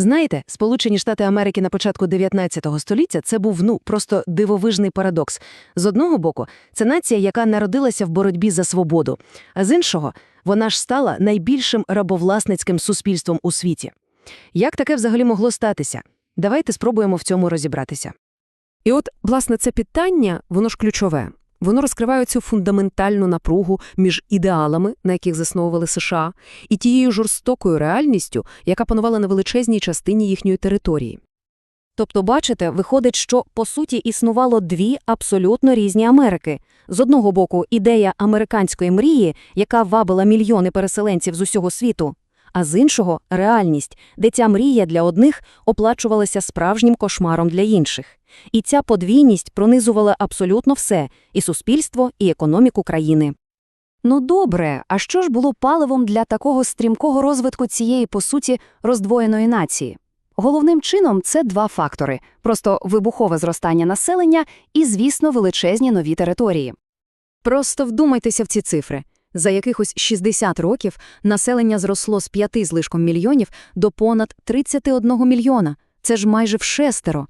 Знаєте, Сполучені Штати Америки на початку 19 століття це був ну просто дивовижний парадокс. З одного боку, це нація, яка народилася в боротьбі за свободу, а з іншого, вона ж стала найбільшим рабовласницьким суспільством у світі. Як таке взагалі могло статися? Давайте спробуємо в цьому розібратися. І от, власне, це питання, воно ж ключове. Воно розкриває цю фундаментальну напругу між ідеалами, на яких засновували США, і тією жорстокою реальністю, яка панувала на величезній частині їхньої території. Тобто, бачите, виходить, що по суті існувало дві абсолютно різні Америки. З одного боку, ідея американської мрії, яка вабила мільйони переселенців з усього світу, а з іншого реальність, де ця мрія для одних оплачувалася справжнім кошмаром для інших. І ця подвійність пронизувала абсолютно все і суспільство, і економіку країни. Ну добре, а що ж було паливом для такого стрімкого розвитку цієї, по суті, роздвоєної нації? Головним чином це два фактори – просто вибухове зростання населення і, звісно, величезні нові території. Просто вдумайтеся в ці цифри. За якихось 60 років населення зросло з 5 злишком мільйонів до понад 31 мільйона. Це ж майже в шестеро.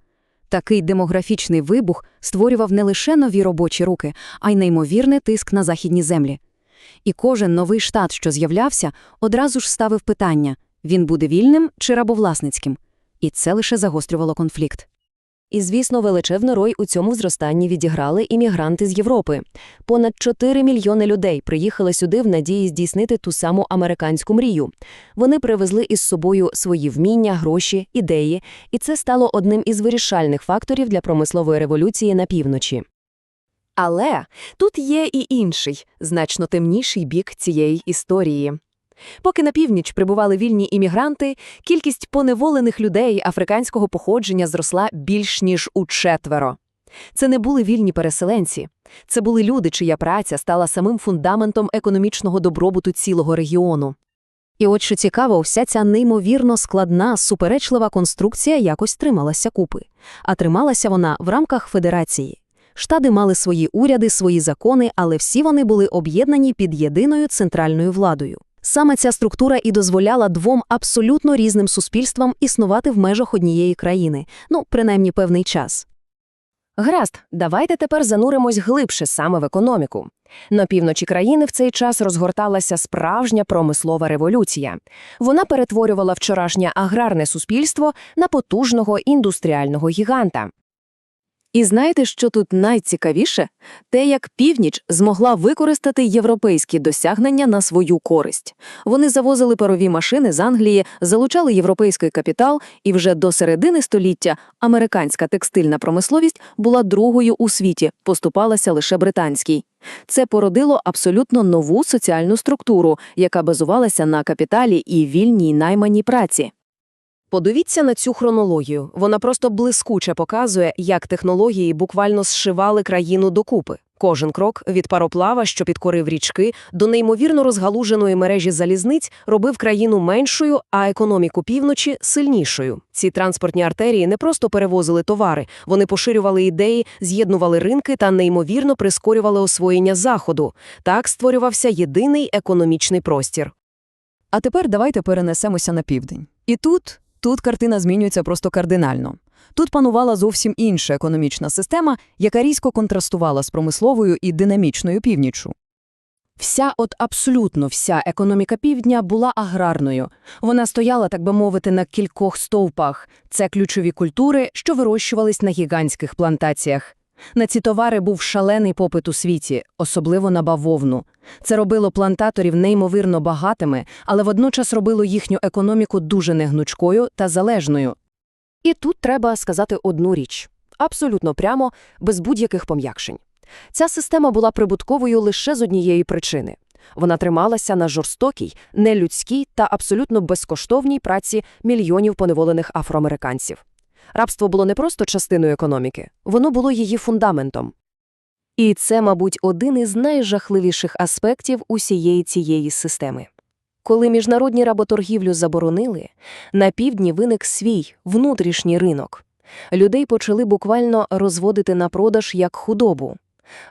Такий демографічний вибух створював не лише нові робочі руки, а й неймовірний тиск на західні землі. І кожен новий штат, що з'являвся, одразу ж ставив питання – він буде вільним чи рабовласницьким? І це лише загострювало конфлікт. І, звісно, величезну роль у цьому зростанні відіграли іммігранти з Європи. Понад 4 мільйони людей приїхали сюди в надії здійснити ту саму американську мрію. Вони привезли із собою свої вміння, гроші, ідеї, і це стало одним із вирішальних факторів для промислової революції на півночі. Але тут є і інший, значно темніший бік цієї історії. Поки на північ прибували вільні іммігранти, кількість поневолених людей африканського походження зросла більш ніж у четверо. Це не були вільні переселенці. Це були люди, чия праця стала самим фундаментом економічного добробуту цілого регіону. І от що цікаво, вся ця неймовірно складна, суперечлива конструкція якось трималася купи. А трималася вона в рамках федерації. Штати мали свої уряди, свої закони, але всі вони були об'єднані під єдиною центральною владою. Саме ця структура і дозволяла двом абсолютно різним суспільствам існувати в межах однієї країни, ну, принаймні певний час. Гаразд, давайте тепер зануримось глибше саме в економіку. На півночі країни в цей час розгорталася справжня промислова революція. Вона перетворювала вчорашнє аграрне суспільство на потужного індустріального гіганта. І знаєте, що тут найцікавіше? Те, як північ змогла використати європейські досягнення на свою користь. Вони завозили парові машини з Англії, залучали європейський капітал, і вже до середини століття американська текстильна промисловість була другою у світі, поступалася лише британській. Це породило абсолютно нову соціальну структуру, яка базувалася на капіталі і вільній найманій праці. Подивіться на цю хронологію. Вона просто блискуче показує, як технології буквально зшивали країну докупи. Кожен крок від пароплава, що підкорив річки, до неймовірно розгалуженої мережі залізниць робив країну меншою, а економіку півночі сильнішою. Ці транспортні артерії не просто перевозили товари, вони поширювали ідеї, з'єднували ринки та неймовірно прискорювали освоєння заходу. Так створювався єдиний економічний простір. А тепер давайте перенесемося на південь. І тут Тут картина змінюється просто кардинально. Тут панувала зовсім інша економічна система, яка різко контрастувала з промисловою і динамічною північчю. Вся, от абсолютно вся економіка півдня була аграрною. Вона стояла, так би мовити, на кількох стовпах. Це ключові культури, що вирощувались на гігантських плантаціях. На ці товари був шалений попит у світі, особливо на бавовну. Це робило плантаторів неймовірно багатими, але водночас робило їхню економіку дуже негнучкою та залежною. І тут треба сказати одну річ абсолютно прямо, без будь-яких пом'якшень. Ця система була прибутковою лише з однієї причини. Вона трималася на жорстокій, нелюдській та абсолютно безкоштовній праці мільйонів поневолених афроамериканців. Рабство було не просто частиною економіки, воно було її фундаментом. І це, мабуть, один із найжахливіших аспектів усієї цієї системи. Коли міжнародні работоргівлю заборонили, на півдні виник свій внутрішній ринок. Людей почали буквально розводити на продаж як худобу.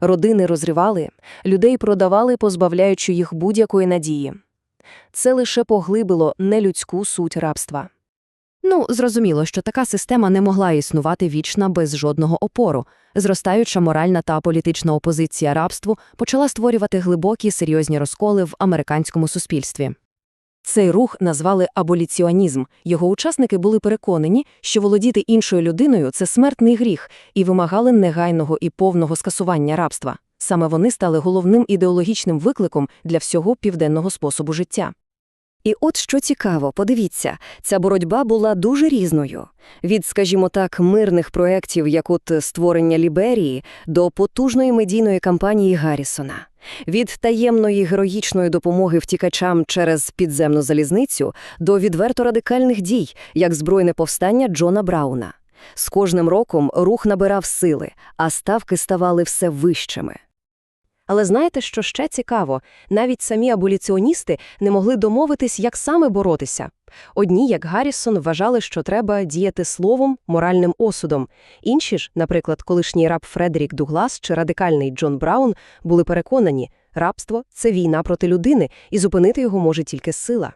Родини розривали, людей продавали, позбавляючи їх будь-якої надії. Це лише поглибило нелюдську суть рабства. Ну, зрозуміло, що така система не могла існувати вічно без жодного опору. Зростаюча моральна та політична опозиція рабству почала створювати глибокі серйозні розколи в американському суспільстві. Цей рух назвали аболіціонізм. Його учасники були переконані, що володіти іншою людиною – це смертний гріх, і вимагали негайного і повного скасування рабства. Саме вони стали головним ідеологічним викликом для всього південного способу життя. І от що цікаво, подивіться, ця боротьба була дуже різною. Від, скажімо так, мирних проєктів, як от створення Ліберії, до потужної медійної кампанії Гаррісона. Від таємної героїчної допомоги втікачам через підземну залізницю до відверто радикальних дій, як збройне повстання Джона Брауна. З кожним роком рух набирав сили, а ставки ставали все вищими. Але знаєте, що ще цікаво? Навіть самі аболіціоністи не могли домовитись, як саме боротися. Одні, як Гаррісон, вважали, що треба діяти словом, моральним осудом. Інші ж, наприклад, колишній раб Фредерік Дуглас чи радикальний Джон Браун, були переконані, рабство – це війна проти людини, і зупинити його може тільки сила.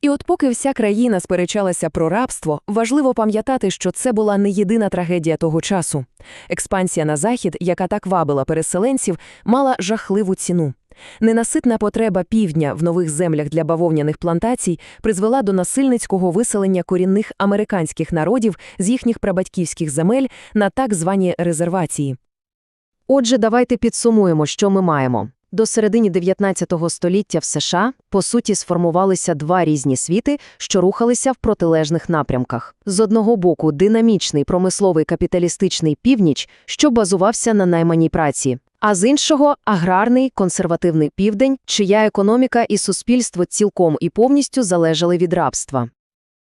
І от поки вся країна сперечалася про рабство, важливо пам'ятати, що це була не єдина трагедія того часу. Експансія на захід, яка так вабила переселенців, мала жахливу ціну. Ненаситна потреба півдня в нових землях для бавовняних плантацій призвела до насильницького виселення корінних американських народів з їхніх прабатьківських земель на так звані резервації. Отже, давайте підсумуємо, що ми маємо. До середини 19 століття в США, по суті, сформувалися два різні світи, що рухалися в протилежних напрямках. З одного боку, динамічний промисловий капіталістичний північ, що базувався на найманій праці, а з іншого – аграрний консервативний південь, чия економіка і суспільство цілком і повністю залежали від рабства.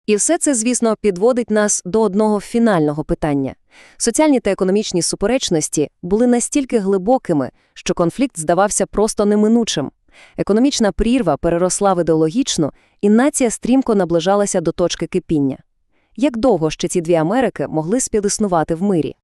І все це, звісно, підводить нас до одного фінального питання. Соціальні та економічні суперечності були настільки глибокими, що конфлікт здавався просто неминучим. Економічна прірва переросла в ідеологічну, і нація стрімко наближалася до точки кипіння. Як довго ще ці дві Америки могли співіснувати в мирі?